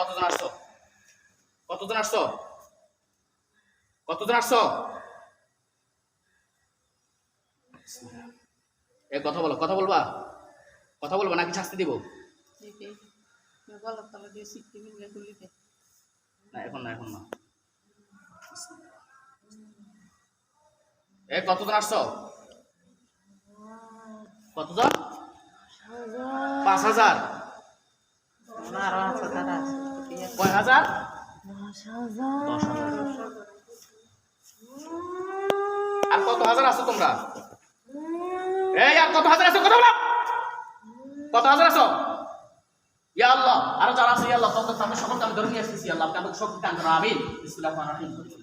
কতজন আসছো? কতজন আসছো? কতজন আসছো? এ কথা বলো কথা বলবা? কথা বলবা নাকি শাস্তি দিব? না এখন না এখন না। এ কতজন আসছো? কতজন? পাঁচ হাজার। কয় হাজার? আর কত হাজার আছো তোমরা? এই আর কত হাজার আছো? কত বলো। কত হাজার আছো? ইয়া আল্লাহ আর যারা আছে ইয়া আল্লাহ তখন আমি সকলকে আমি ধরে নিয়ে আসতেছি আল্লাহ আপনি আমাকে শক্তি দান করো আমিন। বিসমিল্লাহির রহমানির রহিম।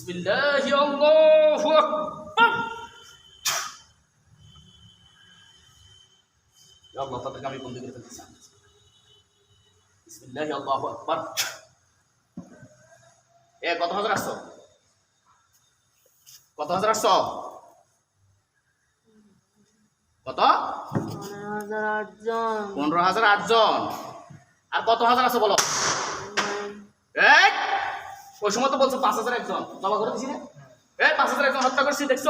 বিসমিল্লাহি আল্লাহু আকবার ইয়া আল্লাহ তাদেরকে আমি বন্দি করে ফেলতেছি বিসমিল্লাহি আল্লাহু আকবার এ কত হাজার আসছো? কত হাজার আসছো? কত? পনেরো হাজার আটজন। আর কত হাজার আছে বলো? এই ওই সময় তো বলছো পাঁচ হাজার একজন। জমা করে দিছি না? এই পাঁচ হাজার একজন হত্যা করছি দেখছ?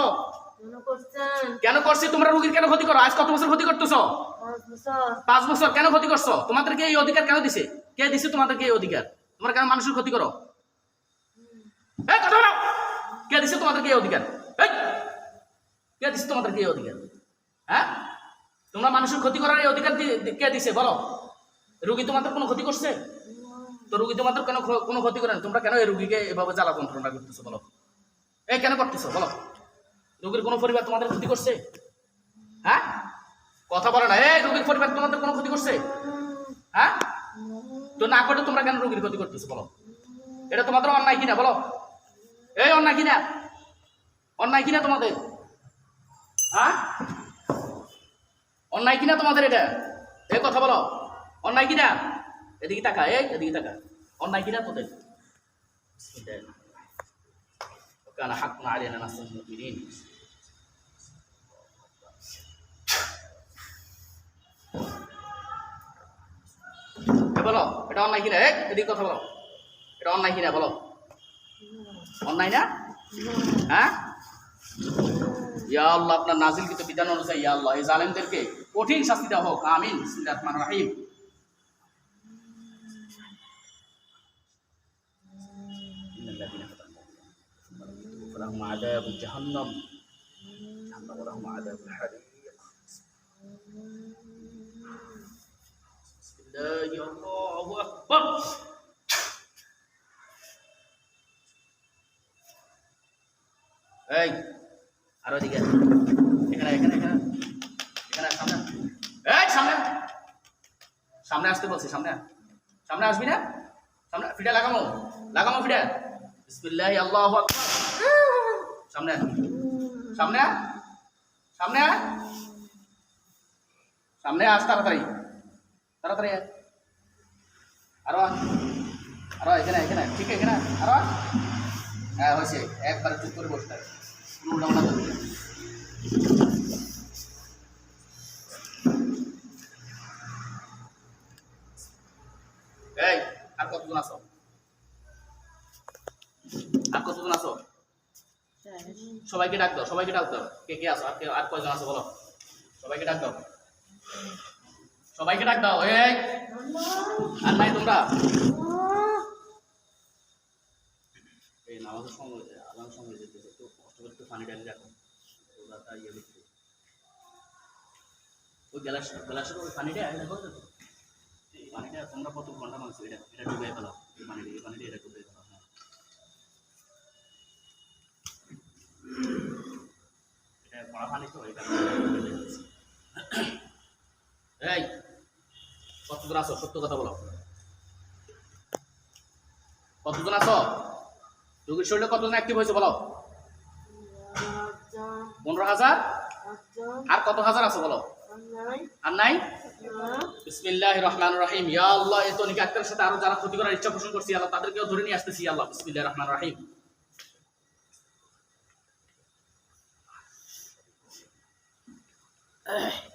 কেন করছি? তোমরা রুগীর কেন ক্ষতি করো? আজ কত বছর ক্ষতি করতেছো? পাঁচ বছর। কেন ক্ষতি করছ? তোমাদেরকে এই অধিকার কেন দিছে? কে দিছে তোমাদেরকে এই অধিকার? তোমরা কেন মানুষের ক্ষতি করো? এই কথা বলো! কে দিছে তোমাদেরকে এই অধিকার? এই! কে দিছে তোমাদেরকে এই অধিকার? হ্যাঁ? তোমরা মানুষের ক্ষতি করার এই অধিকার কে দিছে? বলো। রুগী তোমাদের কোনো ক্ষতি করছে? তো রুগী তোমাদের কেন কোনো ক্ষতি করে না? তোমরা কেন এই রুগীকে এভাবে জ্বালা যন্ত্রণা করতেছো বলো? এই কেন করতেছো বলো? রুগীর কোনো পরিবার তোমাদের ক্ষতি করছে? হ্যাঁ? কথা বলে না, এই রুগীর পরিবার তোমাদের কোনো ক্ষতি করছে? হ্যাঁ? তো না করে তোমরা কেন রুগীর ক্ষতি করতেছো বলো? এটা তোমাদের অন্যায় কিনা বলো? এই অন্যায় কিনা? অন্যায় কিনা তোমাদের? হ্যাঁ? অন্যায় কিনা তোমাদের এটা? এই কথা বলো। অন্যায় কিনা? এদিকে তাকা এই এদিকে তাকা অন্যায় কিনা তোদের না আলিয়া না বলো এটা অন্যায় কিনা এই এদিকে কথা বলো এটা অন্যায় কিনা বলো অন্যায় না হ্যাঁ ইয়া আল্লাহ আপনার নাজিল কিন্তু বিধান অনুযায়ী ইয়া আল্লাহ এই জালেমদেরকে কঠিন শাস্তি দেওয়া হোক আমিন রহমানির রহিম كفروا فلهم عذاب جهنم جهنم ولهم عذاب الحريق بسم الله الله أكبر এই আরো দিকে এখানে এখানে এখানে এখানে সামনে এই সামনে সামনে আসতে বলছি সামনে আয়। সামনে আসবি না সামনে ফিটা লাগামো লাগামো ফিটা বিসমিল্লাহি আল্লাহু আকবার সামনে সামনে সামনে সামনে আস তাড়াতাড়ি। তাড়াতাড়ি আরও। আরও এখানে এখানে। ঠিক, এখানে আরও হ্যাঁ হয়েছে। একবার চুপ করে বসতে হবে না। এই আর কতজন আছো আর কতজন আছো সবাইকে ডাক দাও, সবাইকে ডাক দাও। কে কে আছো? আর কে, আর কয়জন আছো বলো? সবাইকে ডাক দাও। সবাইকে ডাক দাও, এই আর নাই তোমরা? এই নামাজের সময় আলাম সময় যেতে একটু কষ্ট করে একটু পানি ডালি রাখো। ওরা তা ইয়ে লিখবে ওই গ্লাস, গ্লাসের ওই পানিটা দেখো পানিটা তোমরা কত ঘণ্টা মাংস এটা কতজন আছো? সত্য কথা বলো। কতজন আছো? রোগীর শরীরে কতজন অ্যাক্টিভ হয়েছে বলো। পনেরো হাজার? আর কত হাজার আছে বলো। আর নাই? বিসমিল্লাহ রহমান ইয়া আল্লাহ এত সাথে আরও যারা ক্ষতি করার ইচ্ছা পোষণ করছি, আল্লাহ তাদেরকেও ধরে নিয়ে আসতেছি আল্লাহ, বিসমিল্লাহ রহমান Ugh.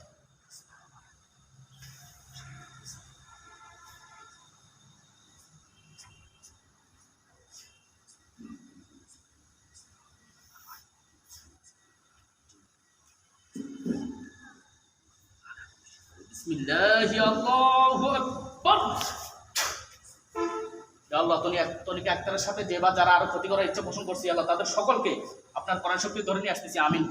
আল্লাহু সাথে যে বা যারা আরও ক্ষতি করার ইচ্ছা পোষণ করছি, আল্লাহ তাদের সকলকে আপনার কোরআন শক্তি ধরে নিয়ে আসতেছি। আমিন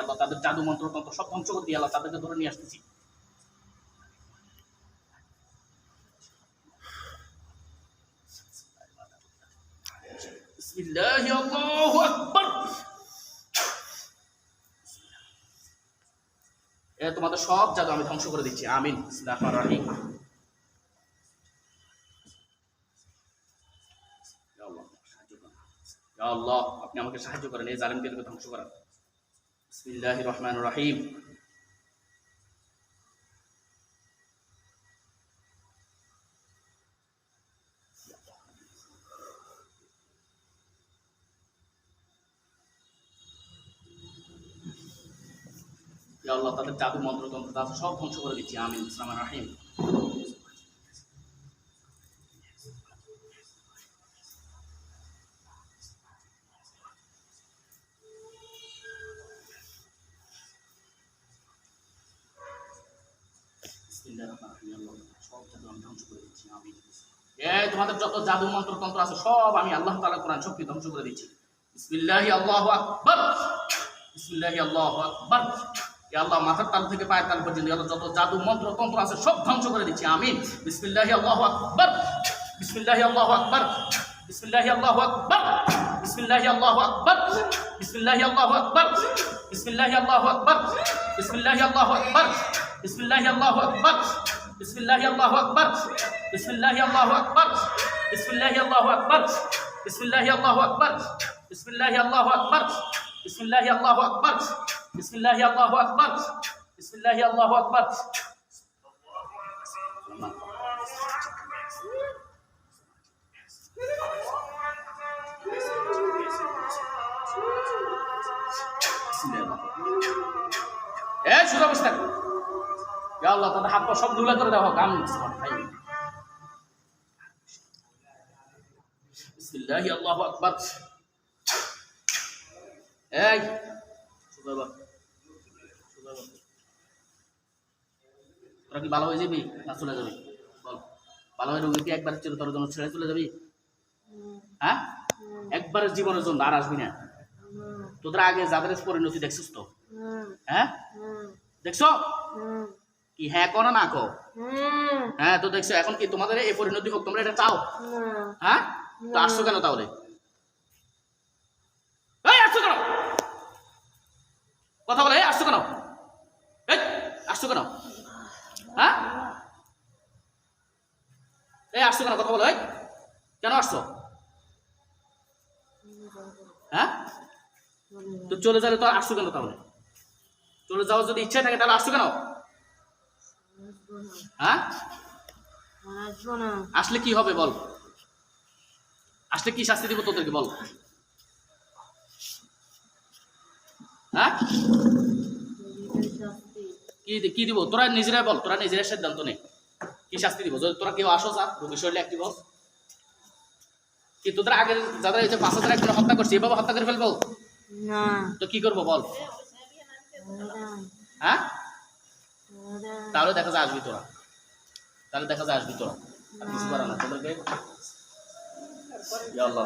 আল্লাহ তাদের জাদু মন্ত্র তন্ত্র সব ধ্বংস করে আল্লাহ তাদেরকে ধরে নিয়ে আসতেছি। বিসমিল্লাহি তোমাদের সব জাদু আমি ধ্বংস করে দিচ্ছি। আমিন। আল্লাহ, আপনি আমাকে সাহায্য করেন, এই জালিমকে ধ্বংস করেন। বিসমিল্লাহির রহমানির রহিম। ইয়া আল্লাহ তাদের জাদু মন্ত্র তন্ত্র তাদের সব ধ্বংস করে দিচ্ছি। আমিন। ইসলাম রাহিম। তোমাদের যত জাদু মন্ত্র তন্ত্র আছে, সব আমি আল্লাহ তাআলা কোরআন শক্তি ধ্বংস করে দিচ্ছি। আল্লাহু আকবার। আল্লাহু আকবার। আল্লাহ মাথার তাল থেকে পায়ের তাল পর্যন্ত ইয়া আল্লাহ যত জাদু মন্ত্র তন্ত্র আছে সব ধ্বংস করে দিচ্ছি আমিন বিসমিল্লাহি আল্লাহু আকবার বিসমিল্লাহি আল্লাহু আকবার বিসমিল্লাহি আল্লাহু আকবার বিসমিল্লাহি আল্লাহু আকবার বিসমিল্লাহি আল্লাহু আকবার বিসমিল্লাহি আল্লাহু আকবার বিসমিল্লাহি আল্লাহু আকবার বিসমিল্লাহি আল্লাহু আকবার বিসমিল্লাহি আল্লাহু আকবার বিসমিল্লাহি আল্লাহু আকবার বিসমিল্লাহি আল্লাহু আকবার বিসমিল্লাহি আল্লাহু আকবার বিসমিল্লাহি আল্লাহু আকবার বিসমিল্লাহি আল্লাহু আকবার بسم الله يا الله أكبر. بسم الله يا الله أكبر. يا الله ده حبه شو بدو لك ده بسم الله يا الله اكبر اي شو ده তোরা কি ভালো হয়ে যাবি না চলে যাবি? বল। ভালো হয়ে রোগী কি একবার ছিল তোর জন্য ছেড়ে চলে যাবি? হ্যাঁ? জীবনের জন্য আর আসবি না। তোদের আগে যাদের পরিণতি দেখছিস তো? হ্যাঁ? দেখছ? কি হ্যাঁ কো না কো হ্যাঁ তো দেখছ, এখন কি তোমাদের এই পরিণতি হোক, তোমরা এটা চাও? হ্যাঁ? তো আসছো কেন তাহলে? কথা বলে আসছো কেন? আসছো কেন? হ্যাঁ? এই আসছো কেন? কথা বলো কেন আসছো? হ্যাঁ? তো চলে যাবে তো আসছো কেন তাহলে? চলে যাওয়ার যদি ইচ্ছা থাকে তাহলে আসছো কেন? হ্যাঁ? আসলে কি হবে বল? আসলে কি শাস্তি দিব তোদেরকে বল? হ্যাঁ? কি কি দিব? তোরা নিজেরাই বল তোরা নিজেরাই সিদ্ধান্ত নে। কি শাস্তি দিব? যদি তোরা কেউ আসো যা রোগী শরীরে একটি বল কি তোদের আগে যাদের এই যে পাঁচ হাজার একজন হত্যা করছে এভাবে হত্যা করে ফেলব? না। তো কি করব বল? হ্যাঁ? তাহলে দেখা যায় আসবি তোরা। তাহলে দেখা যায় আসবি তোরা। আর কিছু করার না তোদেরকে আল্লাহ